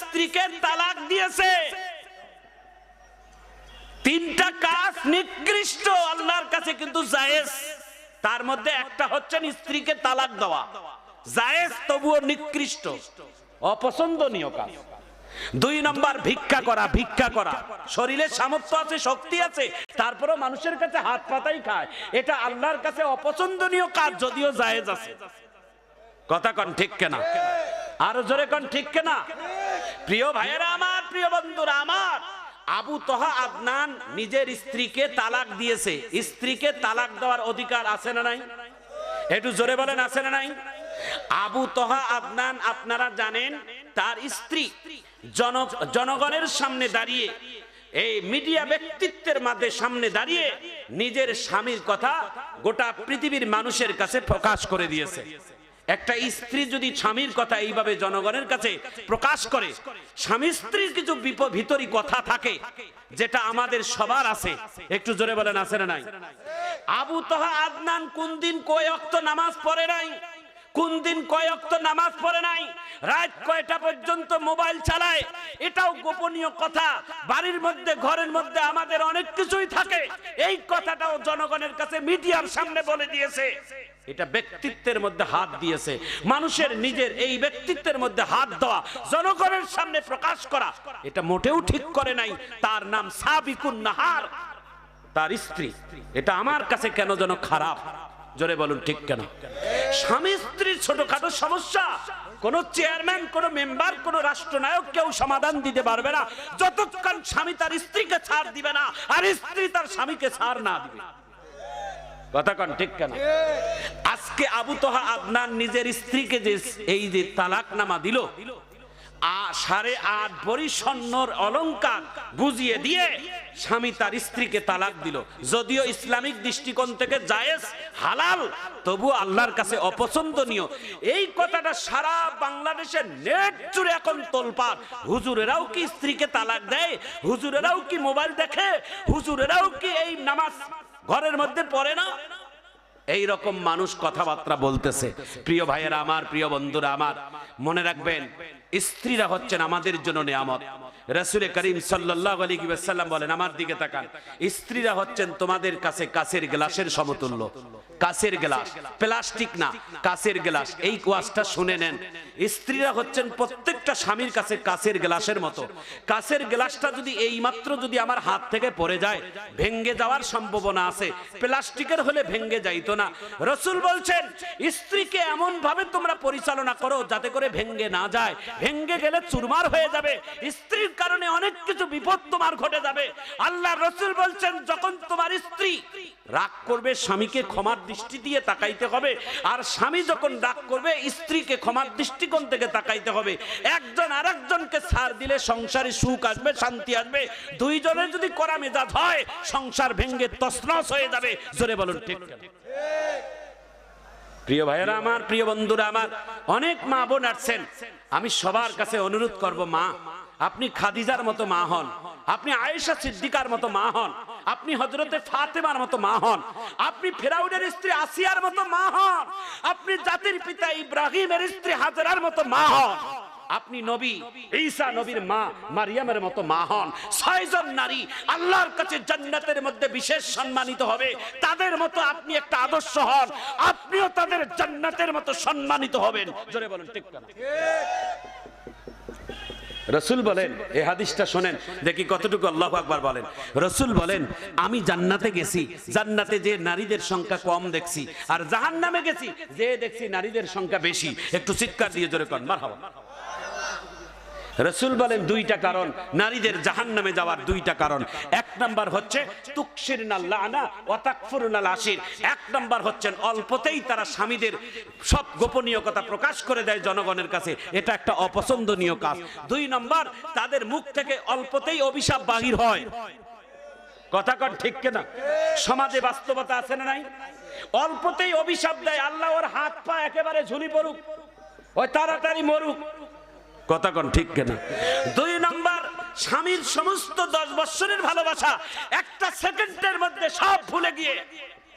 স্ত্রীকে তালাক দিয়েছে। তিনটা কাজ নিকৃষ্ট, আল্লাহর কাছে কিন্তু জায়েজ। তার মধ্যে একটা হচ্ছে স্ত্রীকে তালাক দেওয়া। জায়েজ, তবুও নিকৃষ্ট। অপছন্দনীয় কাজ। দুই নম্বর, ভিক্ষা করা ভিক্ষা করা। শরীরে সামর্থ্য আছে, শক্তি আছে, তারপরেও মানুষের কাছে হাত পাতাই খায়। এটা আল্লাহর কাছে অপছন্দনীয় কাজ, যদিও জায়েজ আছে। কথা কন ঠিক কেনা? আরও জোরে কন ঠিক কেনা? প্রিয় ভাইয়েরা আমার, প্রিয় বন্ধুরা আমার, আবু তহা আদনান নিজের স্ত্রীকে তালাক দিয়েছে। স্ত্রীকে তালাক দেওয়ার অধিকার আছে না নাই? একটু জোরে বলেন, আছে না নাই? আবু তহা আদনান, আপনারা জানেন, তার স্ত্রী জন জনগণের সামনে দাঁড়িয়ে, এই মিডিয়া ব্যক্তিত্বের মাঝে সামনে দাঁড়িয়ে নিজের স্বামীর কথা গোটা পৃথিবীর মানুষের কাছে প্রকাশ করে দিয়েছে। একটা স্ত্রী যদি স্বামীর কথা এইভাবে জনগণের কাছে প্রকাশ করে, স্বামী স্ত্রীর কিছু ভিতরি কথা থাকে যেটা আমাদের সবার আছে। একটু জোরে বলেন, আছে না নাই? আবু তহা আদনান, কোন দিন কয় অক্ত নামাজ পড়ে নাই? কোন দিন কয় অক্ত নামাজ পড়ে নাই? রাত কয়টা পর্যন্ত মোবাইল চালায়? এটাও গোপনীয় কথা। বাড়ির মধ্যে, ঘরের মধ্যে আমাদের অনেক কিছুই থাকে। এই কথাটাও জনগণের কাছে মিডিয়ার সামনে বলে দিয়েছে। এটা ব্যক্তিত্বের মধ্যে হাত দিয়েছে। মানুষের নিজের এই ব্যক্তিত্বের মধ্যে হাত দেওয়া, জনগণের সামনে প্রকাশ করা, এটা মোটেও ঠিক করে নাই। তার নাম সাবিকুন নাহার। তার স্ত্রী। এটা আমার কাছে কেন যেন খারাপ? জোরে বলুন, ঠিক কেন? স্বামী স্ত্রীর ছোটখাটো সমস্যা। কোন চেয়ারম্যান, কোন মেম্বার, কোন রাষ্ট্রনায়ক কেউ সমাধান দিতে পারবে না। যতক্ষণ স্বামী তার স্ত্রীকে ছাড় দিবে না, আর স্ত্রী তার স্বামীকে ছাড় না দিবে। ঠিক কেন? আজকে আবু তোহা আদনান নিজের স্ত্রীকে যে এই যে তালাকনামা দিল সাড়ে আট অলংকার বুঝিয়ে দিয়ে স্বামী তার স্ত্রীকে তালাক দিল। যদিও ইসলামিক দৃষ্টিকোণ থেকে জায়েজ, হালাল তবু আল্লাহর কাছে অপছন্দনীয়। এই কথাটা সারা বাংলাদেশের নেট জুড়ে এখন তোলপাড়। হুজুরেরাও কি স্ত্রীকে তালাক দেয়? হুজুরেরাও কি মোবাইল দেখে? হুজুরেরাও কি এই নামাজ ঘরের মধ্যে পড়ে না। এই রকম মানুষ কথাবার্তা বলতেছে। প্রিয় ভাইয়েরা, আমার প্রিয় বন্ধুরা, আমার মনে রাখবেন স্ত্রীরা হচ্ছেন আমাদের জন্য নিয়ামত। রসুলের করিম সাল্লাহ আলী সাল্লাম বলেন, আমার দিকে তাকান। স্ত্রীরা হচ্ছেন তোমাদের কাছে কাছের গ্লাসের সমতুল্য। কাছের গ্লাস, প্লাস্টিক না, কাছের গ্লাস। এই কোয়াসটা শুনে নেন। স্ত্রীরা হচ্ছেন প্রত্যেকটা স্বামীর কাছে কাছের গ্লাসের মতো। কাছের গ্লাসটা যদি এই মাত্র যদি আমার হাত থেকে পড়ে যায় ভেঙ্গে যাওয়ার সম্ভাবনা আছে। প্লাস্টিকের হলে ভেঙ্গে যাইতো না। রসুল বলছেন, স্ত্রীকে এমন ভাবে তোমরা পরিচালনা করো যাতে করে ভেঙ্গে না যায়। ভেঙ্গে গেলে চুরমার হয়ে যাবে। স্ত্রীর কারণে অনেক কিছু বিপদ তোমার ঘটে যাবে। আল্লাহ রসুল বলছেন, যখন তোমার স্ত্রী রাগ করবে, স্বামীকে ক্ষমার দৃষ্টি দিয়ে তাকাইতে হবে। আর স্বামী যখন রাগ করবে, স্ত্রীকে ক্ষমার দৃষ্টিকোণ থেকে তাকাইতে হবে। একজন আর একজনকে ছাড় দিলে সংসারে সুখ আসবে, শান্তি আসবে। দুইজনের যদি করা মেজাজ হয়, সংসার ভেঙ্গে তসনস হয়ে যাবে। জোরে বলুন, ঠিক? প্রিয় ভাইয়েরা আমার, প্রিয় বন্ধুরা আমার, অনেক মা বোন আসছেন। আমি সবার কাছে অনুরোধ করব, মা, আপনি খাদিজার মতো মা হন, আপনি আয়েশা সিদ্দিকার মতো মা হন, আপনি হজরতে ফাতেমার মতো মা হন, আপনি ফেরাউনের স্ত্রী আসিয়ার মতো মা হন, আপনি জাতির পিতা ইব্রাহিমের স্ত্রী হাজরার মতো মা হন। আপনি নবী। ঈসা নবীর মা মারিয়ামের মতো মা হন। ছয়জন নারী আল্লাহর কাছে জান্নাতের মধ্যে বিশেষ সম্মানিত হবে। তাদের মতো আপনি একটা আদর্শ হন। আপনিও তাদের জান্নাতের মতো সম্মানিত হবেন। জোরে বলেন ঠিক কেন রসুল বলেন এ হাদিসটা শোনেন দেখি কতটুকু আল্লাহ আকবার বলেন। রসুল বলেন আমি জান্নাতে গেছি জান্নাতে যে নারীদের সংখ্যা কম দেখছি আর জাহান্নামে গেছি যে দেখছি নারীদের সংখ্যা বেশি। একটু চিৎকার দিয়ে জোরে কর মার রসুল বলেন দুইটা কারণ, নারীদের জাহান নামে যাওয়ার দুইটা কারণ। এক নাম্বার হচ্ছে তুকসির ওয়াতাকফুরুনাল আশির। এক নাম্বার হচ্ছেন, অল্পতেই তারা স্বামীদের সব গোপনীয় কথা প্রকাশ করে দেয় জনগণের কাছে। এটা একটা অপছন্দনীয় কাজ। দুই নম্বর, তাদের মুখ থেকে অল্পতেই অভিশাপ বাহির হয়। কথা কন ঠিক কেনা? সমাজে বাস্তবতা আছে না নাই? অল্পতেই অভিশাপ দেয়, আল্লাহ ওর হাত পা একেবারে ঝুলি পড়ুক, ওই তাড়াতাড়ি মরুক। কথা কন, ঠিক কেনা। দুই নম্বর, স্বামীর সমস্ত দশ বৎসরের ভালোবাসা একটা সেকেন্ডের মধ্যে সব ভুলে গিয়ে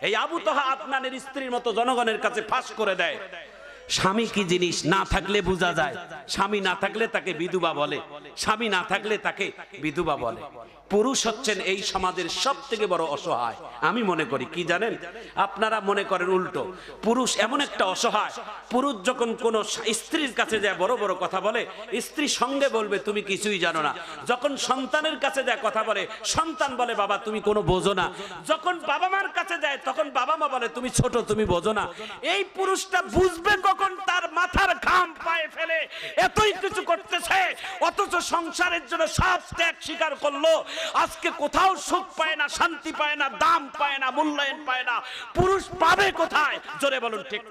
এই আবু তোহা আপনার স্ত্রীর মতো জনগণের কাছে ফাঁস করে দেয়। স্বামী কি জিনিস না থাকলে বোঝা যায়? স্বামী না থাকলে তাকে বিধবা বলে। স্বামী না থাকলে তাকে বিধবা বলে। পুরুষ হচ্ছেন এই সমাজের সব থেকে বড় অসহায়। আমি মনে করি, কি জানেন? আপনারা মনে করেন উল্টো। পুরুষ এমন একটা অসহায়, পুরুষ যখন কোন স্ত্রীর কাছে যায়, বড় বড় কথা বলে, স্ত্রী সঙ্গে বলবে, তুমি কিছুই জানো না। যখন সন্তানের কাছে যায় কথা বলে, সন্তান বলে, বাবা, তুমি কোনো বোঝো না। যখন বাবা মার কাছে যায়, তখন বাবা মা বলে, তুমি ছোট, তুমি বোঝো না। এই পুরুষটা বুঝবে কখন তার মাথার ঘাম পায়ে ফেলে, এতই কিছু করতেছে, অথচ সংসারের জন্য সব ত্যাগ স্বীকার করল আজকে কোথাও সুখ পায় না শান্তি পায় না দাম পায় না মূল্যায়ন পায় না। পুরুষ পাবে কোথায়? জোরে বলুন ঠিক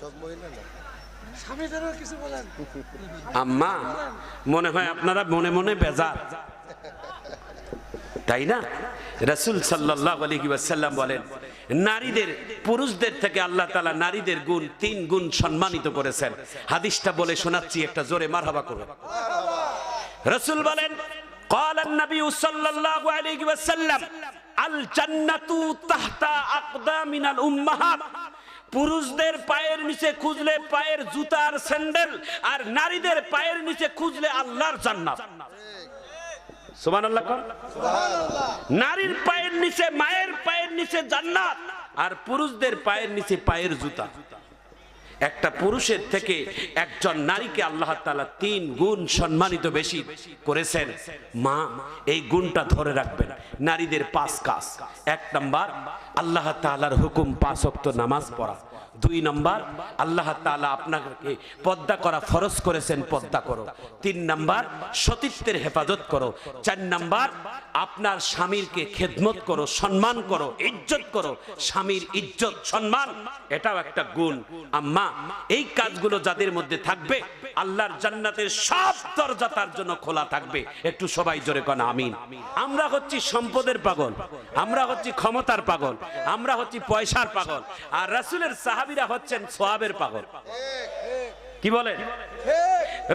সব মহিলা না? স্বামীদেরও কিছু বলেন। আম্মা মনে হয় আপনারা মনে মনে বেজার। তাই না? রাসূল সাল্লাল্লাহু আলাইহি ওয়াসাল্লাম বলেন নারীদের পুরুষদের থেকে আল্লাহ তাআলা নারীদের গুণ তিন গুণ সম্মানিত করেছেন। হাদিসটা বলে শোনাচ্ছি একটা জোরে মারহাবা করুন। রসুল বলেন قال النبي صلى الله عليه وسلم الجنة تحت أقدام الأمهات পুরুষদের পায়ের নিচে খুঁজলে পায়ের জুতার স্যান্ডেল আর নারীদের পায়ের নিচে খুঁজলে আল্লাহর জান্নাত সুবহানাল্লাহ কোন? নারীর পায়ের নিচে মায়ের পায়ের নিচে জান্নাত আর পুরুষদের পায়ের নিচে পায়ের জুতা একটা পুরুষের থেকে একজন নারীকে আল্লাহ তালা তিন গুণ সম্মানিত বেশি করেছেন। মা, এই গুণটা ধরে রাখবেন। নারীদের পাঁচ কাজ। এক নম্বর, আল্লাহ তালার হুকুম পাঁচ অক্ত নামাজ পড়া। দুই নম্বর, আল্লাহ তাআলা আপনাকে পদ্মা করা ফরজ করেছেন, পদ্মা করো। তিন নাম্বার, সতীত্বের হেফাজত করো। চার নাম্বার, আপনার স্বামীরকে খেদমত করো, সম্মান করো, ইজ্জত করো। স্বামীর ইজ্জত, সম্মান, এটাও একটা গুণ। আম্মা, এই কাজগুলো যাদের মধ্যে থাকবে, আল্লাহর জান্নাতের সব দরজা তার জন্য খোলা থাকবে। একটু সবাই জোরে কন, আমিন। আমরা হচ্ছি সম্পদের পাগল, আমরা হচ্ছি ক্ষমতার পাগল, আমরা হচ্ছি পয়সার পাগল। আর রাসূলের সাহাবীরা হচ্ছেন সোয়াবের পাগল। কি বলেন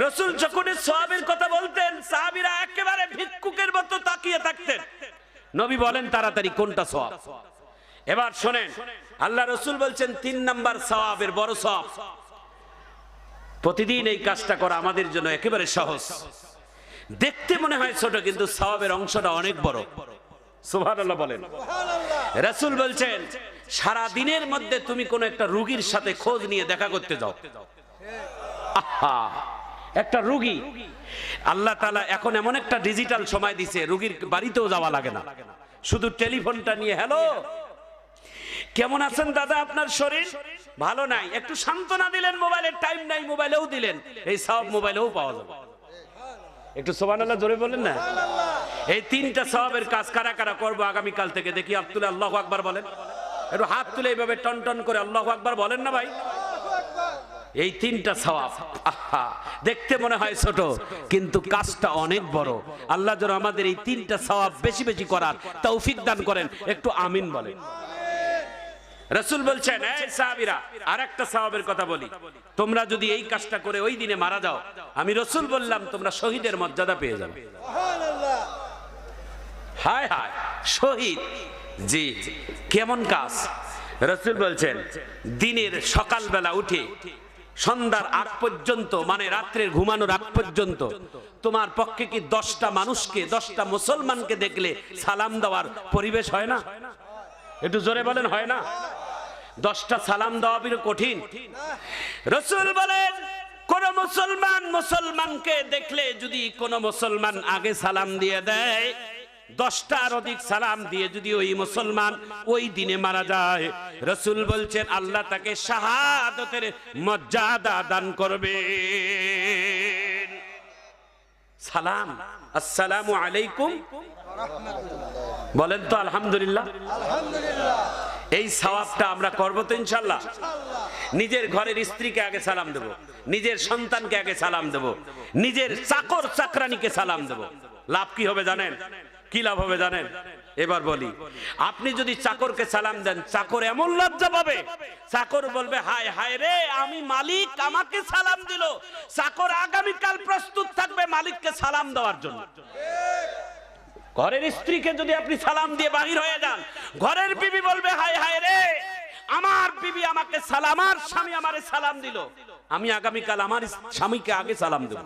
রসুল যখন সোয়াবের কথা বলতেন সাহাবীরা একেবারে ভিক্ষুকের মতো তাকিয়ে থাকতেন। নবী বলেন তাড়াতাড়ি কোনটা সোয়াব? এবার শোনেন আল্লাহ রসুল বলছেন তিন নাম্বার সওয়াবের বড় সওয়াব প্রতিদিন এই কাজটা করা আমাদের জন্য একেবারে সহজ। দেখতে মনে হয় ছোট কিন্তু সওয়াবের অংশটা অনেক বড়। সুবহানাল্লাহ বলেন। রাসূল বলছেন সারা দিনের মধ্যে তুমি কোন একটা রুগীর সাথে খোঁজ নিয়ে দেখা করতে যাও। একটা রুগী। আল্লাহ তালা এখন এমন একটা ডিজিটাল সময় দিছে, রুগীর বাড়িতেও যাওয়া লাগে না। শুধু টেলিফোনটা নিয়ে, হ্যালো, কেমন আছেন দাদা আপনার শরীর? ভালো নাই। একটু সান্ত্বনা দিলেন, মোবাইলের টাইম নাই, মোবাইলেও দিলেন। এই সব মোবাইলেও পাওয়া যাবে। একটু সোবানাল্লাহ জোরে বলেন না। এই তিনটা সওয়াবের কাজ কারা কারা করব আগামীকাল থেকে দেখি। আব্দুল আল্লাহ আকবার বলেন। একটু হাত তুলে এইভাবে টন টন করে আল্লাহ আকবার বলেন না ভাই? এই তিনটা সওয়াব দেখতে মনে হয় ছোট, কিন্তু কাজটা অনেক বড়। আল্লাহ যেন আমাদের এই তিনটা সওয়াব বেশি বেশি করার তৌফিক দান করেন। একটু আমিন বলেন। রসুল বলছেন আর একটা সাহাবের কথা বলি। তোমরা যদি এই কাজটা করে ওই দিনে মারা যাও, আমি রসুল বললাম, তোমরা শহীদের মর্যাদা পেয়ে যাবে। হায় হায়, শহীদ জি কেমন কাজ? রসুল বলছেন, দিনের সকালবেলা উঠে, সন্ধ্যার আগ পর্যন্ত মানে রাত্রের ঘুমানোর আগ পর্যন্ত, তোমার পক্ষে কি দশটা মানুষকে, দশটা মুসলমানকে দেখলে সালাম দেওয়ার পরিবেশ হয় না? একটু জোরে বলেন, হয় না? দশটা সালাম দেওয়া বিরো কঠিন। রসুল বলেন, কোন মুসলমান মুসলমানকে দেখলে যদি কোন মুসলমান আগে সালাম দিয়ে দেয় দশটার অধিক সালাম দিয়ে যদি ওই মুসলমান ওই দিনে মারা যায়, রসুল বলছেন, আল্লাহ তাকে শাহাদতের মর্যাদা দান করবে সালাম, আসসালামু আলাইকুম। বলেন তো, আলহামদুলিল্লাহ। এই সওয়াবটা আমরা করব তো ইনশাল্লাহ নিজের ঘরের স্ত্রীকে আগে সালাম দেব, নিজের সন্তানকে আগে সালাম দেব, নিজের চাকর চাকরানিকে সালাম দেব। লাভ কি হবে জানেন? কি লাভ হবে জানেন? এবার বলি, আপনি যদি চাকরকে সালাম দেন, চাকর এমন লজ্জা পাবে। চাকর বলবে, হায় হায় রে, আমি মালিক, আমাকে সালাম দিল। চাকর আগামীকাল প্রস্তুত থাকবে মালিককে সালাম দেওয়ার জন্য। ঘরের স্ত্রীকে যদি আপনি সালাম দিয়ে বাহির হয়ে যান, ঘরের বিবি বলবে, হায় হায় রে, আমার বিবি আমাকে সালাম আর স্বামী আমারে সালাম দিল। আমি আগামীকাল আমার স্বামীকে আগে সালাম দেব।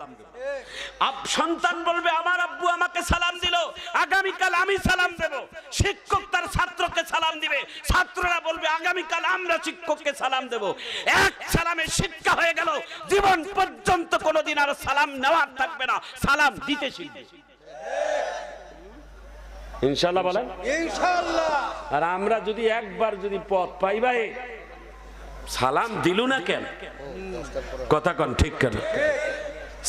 সন্তান বলবে আমার আব্বু আমাকে সালাম দিল আগামীকাল আমি সালাম দেব। শিক্ষক তার ছাত্রকে সালাম দিবে। ছাত্ররা বলবে আগামীকাল আমরা শিক্ষককে সালাম দেব। এক সালামে শিক্ষা হয়ে গেল জীবন পর্যন্ত কোনোদিন আর সালাম নেওয়ার থাকবে না সালাম দিতে শিখবে। ইনশাল্লাহ বলেন। ইনশাআল্লাহ। আর আমরা যদি একবার যদি পথ পাই ভাই সালাম দিলু না কেন? কথা কন, ঠিক কেন?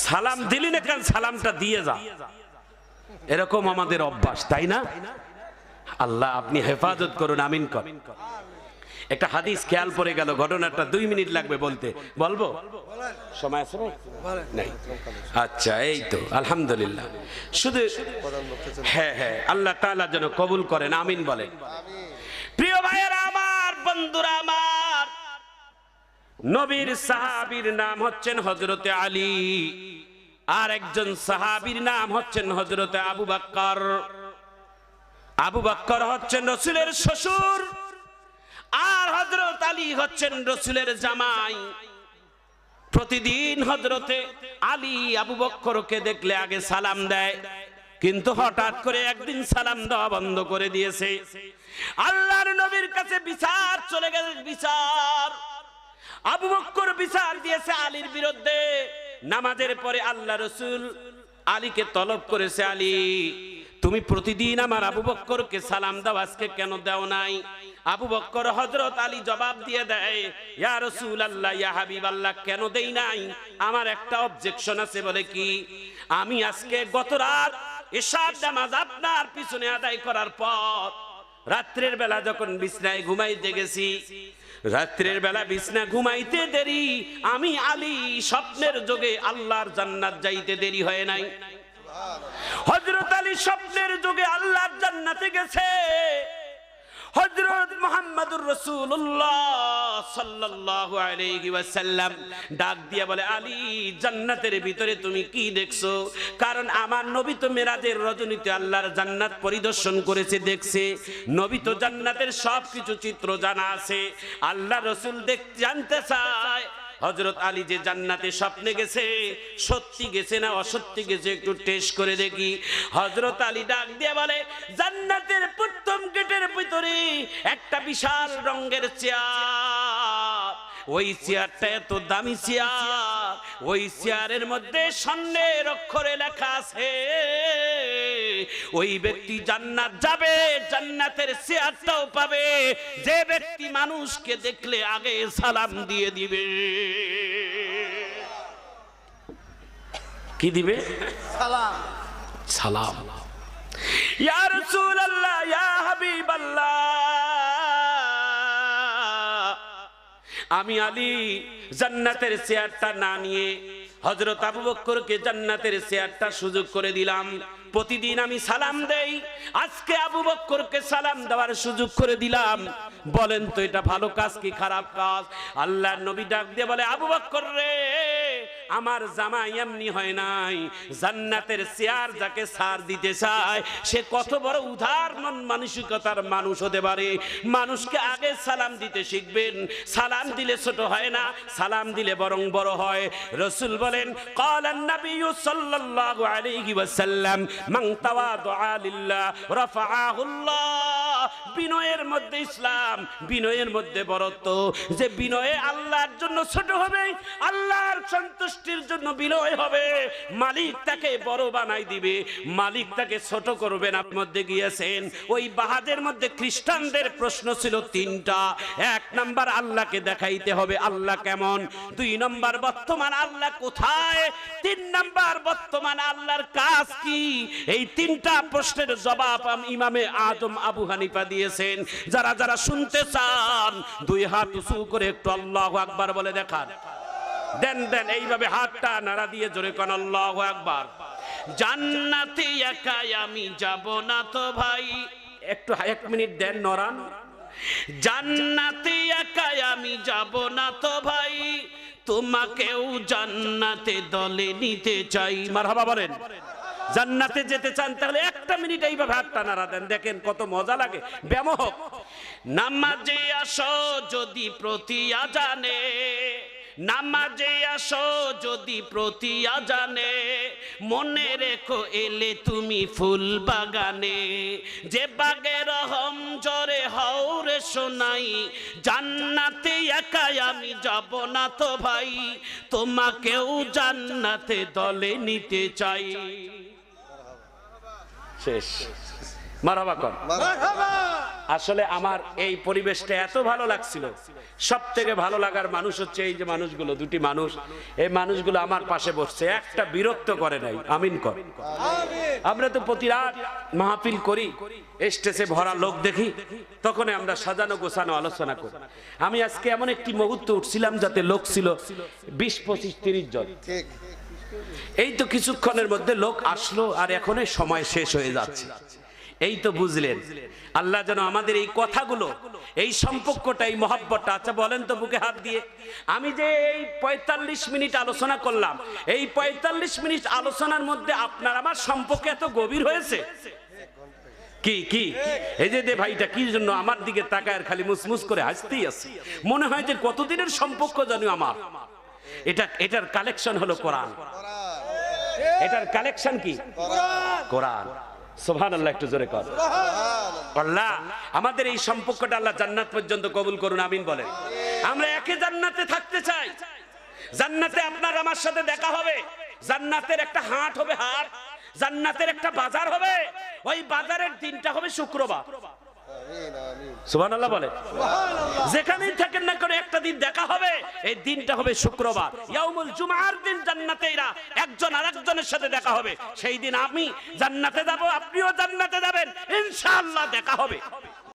সালাম দিলি না কেন? সালামটা দিয়ে যা। এরকম আমাদের অভ্যাস, তাই না? আল্লাহ, আপনি হেফাজত করুন, আমিন কর। একটা হাদিস খেয়াল পড়ে গেল, ঘটনাটা দুই মিনিট লাগবে বলতে। বলব? সময় আছে? নাই। আচ্ছা এই তো, আলহামদুলিল্লাহ। শুধু হ্যাঁ হ্যাঁ আল্লাহ তাআলা যেন কবুল করেন, আমিন বলেন। প্রিয় ভাইয়েরা, আমার বন্ধুরা, আমার নবীর সাহাবীর নাম হচ্ছেন হজরতে আলী। আর একজন সাহাবীর নাম হচ্ছেন হজরতে আবু বাক্কর। আবু বাক্কর হচ্ছেন রসুলের শ্বশুর। আর হজরত আলী হচ্ছেন রসুলের জামাই। প্রতিদিন হজরতে আলী আবু বক্করকে দেখলে আগে সালাম দেয়, কিন্তু হঠাৎ করে একদিন সালাম দেওয়া বন্ধ করে দিয়েছে। আল্লাহর নবীর কাছে বিচার চলে গেছে, বিচার। আবু বক্কর বিচার দিয়েছে আলীর বিরুদ্ধে। নামাজের পরে আল্লাহ রসুল আলীকে তলব করেছে আলী। তুমি প্রতিদিন আমার আবু বক্করকে সালাম দাও, আজকে কেন দাও নাই? আবু বক্কর হজরত আলী জবাব দিয়ে দেয়, ইয়া রসুল আল্লাহ ইয়া হাবিব আল্লাহ কেন দেই নাই? আমার একটা অবজেকশন আছে বলে কি? আমি আজকে গত রাত এশার নামাজ আপনার পিছনে আদায় করার পর রাত্রের বেলা যখন বিছনায় ঘুমাইতে গেছি, রাত্রের বেলা বিছনা ঘুমাইতে দেরি, আমি আলী স্বপ্নের যোগে আল্লাহর জান্নাত যাইতে দেরি হয় নাই। হজরত আলী স্বপ্নের যোগে আল্লাহর জান্নাতে গেছে। হজরত মোহাম্মদুর রসুল্লাহ সাল্লাল্লাহু আলাইহি ওয়াসাল্লাম ডাক দিয়ে বলে, আলী, জান্নাতের ভিতরে তুমি কি দেখছ? কারণ আমার নবী তো মেরাজের রজনীতে আল্লাহর জান্নাত পরিদর্শন করেছে, দেখছে। নবী তো জান্নাতের সব কিছু চিত্র জানা আছে। আল্লাহ রসুল দেখ জানতে চায় হজরত আলী যে জান্নাতে স্বপ্নে গেছে, সত্যি গেছে না অসত্যি গেছে একটু টেস্ট করে দেখি। হজরত আলী ডাক দিয়ে বলে, জান্নাতের প্রথম গেটের ভিতরে একটা বিশাল রঙের চেয়ার। ওই চেয়ারটা এত দামি চেয়ার। ওই চেয়ারের মধ্যে স্বর্ণের অক্ষরে লেখা আছে ওই ব্যক্তি জান্নাত যাবে জান্নাতের চেয়ারটাও পাবে। যে ব্যক্তি মানুষকে দেখলে আগে সালাম দিয়ে দিবে। কি দিবে? সালাম। সালাম। ইয়া রাসূলুল্লাহ ইয়া হাবিবাল্লাহ। আমি আলী জান্নাতের চেয়ারটা না নিয়ে হজরত আবু বক্করকে জান্নাতের চেয়ারটা সুযোগ করে দিলাম। প্রতিদিন আমি সালাম দেই, আজকে আবু বক্করকে সালাম দেওয়ার সুযোগ করে দিলাম। বলেন তো, এটা ভালো কাজ কি খারাপ কাজ? আল্লাহর নবী ডাক দিয়ে বলে, আবু বক্কর রে আমার জামা এমনি হয় নাই। জান্নাতের চেয়ার যাকে সার দিতে চায়, সে কত বড় উদার মন মানসিকতার মানুষ হতে পারে। মানুষকে আগে সালাম দিতে শিখবেন। সালাম দিলে ছোট হয় না, সালাম দিলে বরং বড় হয়। রসুল বলেন, কালান নবিয়্যু সাল্লাল্লাহু আলাইহি ওয়াসাল্লাম, মান তাওয়াদা লিল্লাহ, রাফাআহুল্লাহ। বিনয়ের মধ্যে ইসলাম, বিনয়ের মধ্যে বরত্ব। যে বিনয়ে আল্লাহর জন্য ছোট হবে, আল্লাহর সন্তুষ্টির জন্য বিনয় হবে, মালিক তাকে বড় বানাই দিবে। মালিক তাকে ছোট করবে না। মধ্যে গিয়েছেন, ওই বাহাদের মধ্যে খ্রিস্টানদের প্রশ্ন ছিল তিনটা। এক নাম্বার, আল্লাহকে দেখাইতে হবে আল্লাহ কেমন। দুই নম্বর, বর্তমান আল্লাহ কোথায়? তিন নাম্বার, বর্তমান আল্লাহর কাজ কি? এই তিনটা প্রশ্নের জবাব ইমামে আজম আবু হানিফা দিয়েছেন যারা যারা শুনতে চান, দুই হাত উঁচু করে একটু আল্লাহ আকবার বলে দেখান। দেন দেন, এইভাবে হাতটা নাড়া দিয়ে জোরে কোন, আল্লাহ আকবার। জান্নাতে একাই আমি যাব না তো ভাই। একটু এক মিনিট দেন নরান জান্নাতে একাই আমি যাব না তো ভাই। তোমাকেও জান্নাতে দলে নিতে চাই। মারহাবা বলেন। জান্নাতে যেতে চান, তাহলে একটা মিনিট এইভাবে হাতটা নাড়া দেন। দেখেন কত মজা লাগে। ব্যামোহক নামাজে আসো যদি প্রতি আজানে, নামাজে আসো যদি প্রতি আজানে, মনে রেখো এলে তুমি ফুল বাগানে। যে বাগের হম জরে হাওরে শোনাই জান্নাতে একাই আমি যাব না তো ভাই, তোমাকেও জান্নাতে দলে নিতে চাই। শেষ। মারাবা কর। আসলে আমার এই পরিবেশটা এত ভালো লাগছিল। সব থেকে ভালো লাগার মানুষ হচ্ছে এই যে মানুষগুলো দুটি মানুষ। এই মানুষগুলো আমার পাশে বসছে। একটা বিরক্ত করে নাই। আমিন কর। আমরা তো প্রতি রাত মাহফিল করি স্টেজে ভরা লোক দেখি তখন আমরা সাজানো গোছানো আলোচনা করি। আমি আজকে এমন একটি মুহূর্ত উঠছিলাম যাতে লোক ছিল বিশ পঁচিশ তিরিশ জন। ঠিক। এই তো কিছুক্ষণের মধ্যে লোক আসলো আর এখনই সময় শেষ হয়ে যাচ্ছে। এই তো বুঝলেন, আল্লাহ যেন আমাদের এই কথাগুলো, এই সম্পর্কটা, এই মহাব্বতটা আচ্ছা বলেন তো বুকে হাত দিয়ে। আমি যে এই পঁয়তাল্লিশ মিনিট আলোচনা করলাম, এই পঁয়তাল্লিশ মিনিট আলোচনার মধ্যে আপনার আমার সম্পর্ক এত গভীর হয়েছে? কি কি? এই যে দে ভাইটা, কি জন্য আমার দিকে তাকায় খালি মুসমুস করে হাসতেই আছে? মনে হয় যে কতদিনের সম্পর্ক জানি আমার? এটা, এটার কালেকশন হলো কোরআন। এটার কালেকশন কি? কোরআন। আমাদের এই সম্পর্কটা আল্লাহ জান্নাত পর্যন্ত কবুল করুন, আমিন বলেন। আমরা একে জান্নাতে থাকতে চাই। জান্নাতে আপনার, আমার সাথে দেখা হবে। জান্নাতের একটা হাট হবে, হাট। জান্নাতের একটা বাজার হবে। ওই বাজারের দিনটা হবে শুক্রবার। যেখানেই থাকেন না করে একটা দিন দেখা হবে, এই দিনটা হবে শুক্রবার। জুমার দিন জান্নাতে এরা একজন আরেকজনের সাথে দেখা হবে। সেই দিন আমি জান্নাতে যাব, আপনিও জান্নাতে যাবেন, ইনশাআল্লাহ দেখা হবে।